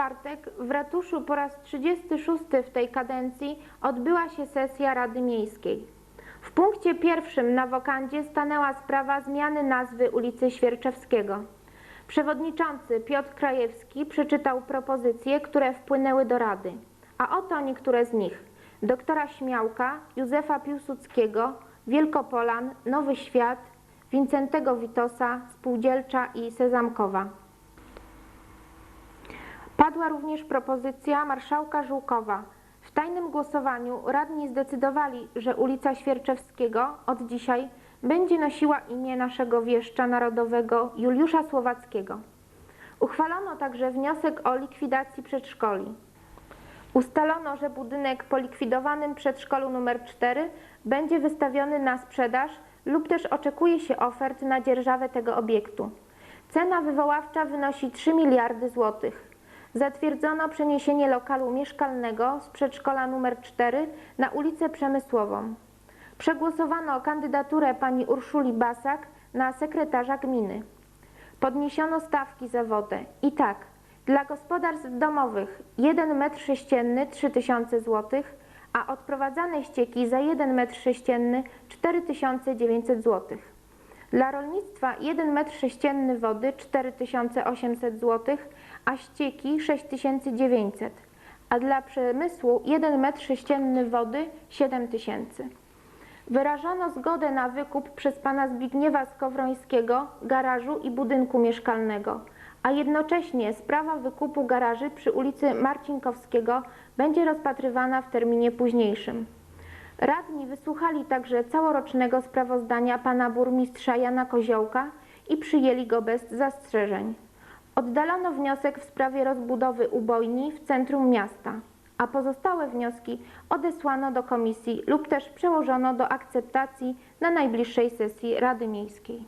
czwartek w ratuszu po raz 36 w tej kadencji odbyła się sesja Rady Miejskiej. W punkcie pierwszym na wokandzie stanęła sprawa zmiany nazwy ulicy Świerczewskiego. Przewodniczący Piotr Krajewski przeczytał propozycje, które wpłynęły do Rady. A oto niektóre z nich. Doktora Śmiałka, Józefa Piłsudskiego, Wielkopolan, Nowy Świat, Wincentego Witosa, Spółdzielcza i Sezamkowa. Padła również propozycja marszałka Żółkowa. W tajnym głosowaniu radni zdecydowali, że ulica Świerczewskiego od dzisiaj będzie nosiła imię naszego wieszcza narodowego Juliusza Słowackiego. Uchwalono także wniosek o likwidacji przedszkoli. Ustalono, że budynek po likwidowanym przedszkolu nr 4 będzie wystawiony na sprzedaż lub też oczekuje się ofert na dzierżawę tego obiektu. Cena wywoławcza wynosi 3 miliardy złotych. Zatwierdzono przeniesienie lokalu mieszkalnego z przedszkola nr 4 na ulicę Przemysłową. Przegłosowano kandydaturę pani Urszuli Basak na sekretarza gminy. Podniesiono stawki za wodę. I tak, dla gospodarstw domowych 1 m3 3000 zł, a odprowadzane ścieki za 1 m3 4900 zł. Dla rolnictwa 1 m3 wody 4800 zł, a ścieki 6900, a dla przemysłu 1 m3 wody 7000. Wyrażono zgodę na wykup przez pana Zbigniewa Skowrońskiego garażu i budynku mieszkalnego, a jednocześnie sprawa wykupu garaży przy ulicy Marcinkowskiego będzie rozpatrywana w terminie późniejszym. Radni wysłuchali także całorocznego sprawozdania pana burmistrza Jana Koziołka i przyjęli go bez zastrzeżeń. Oddalono wniosek w sprawie rozbudowy ubojni w centrum miasta, a pozostałe wnioski odesłano do komisji lub też przełożono do akceptacji na najbliższej sesji Rady Miejskiej.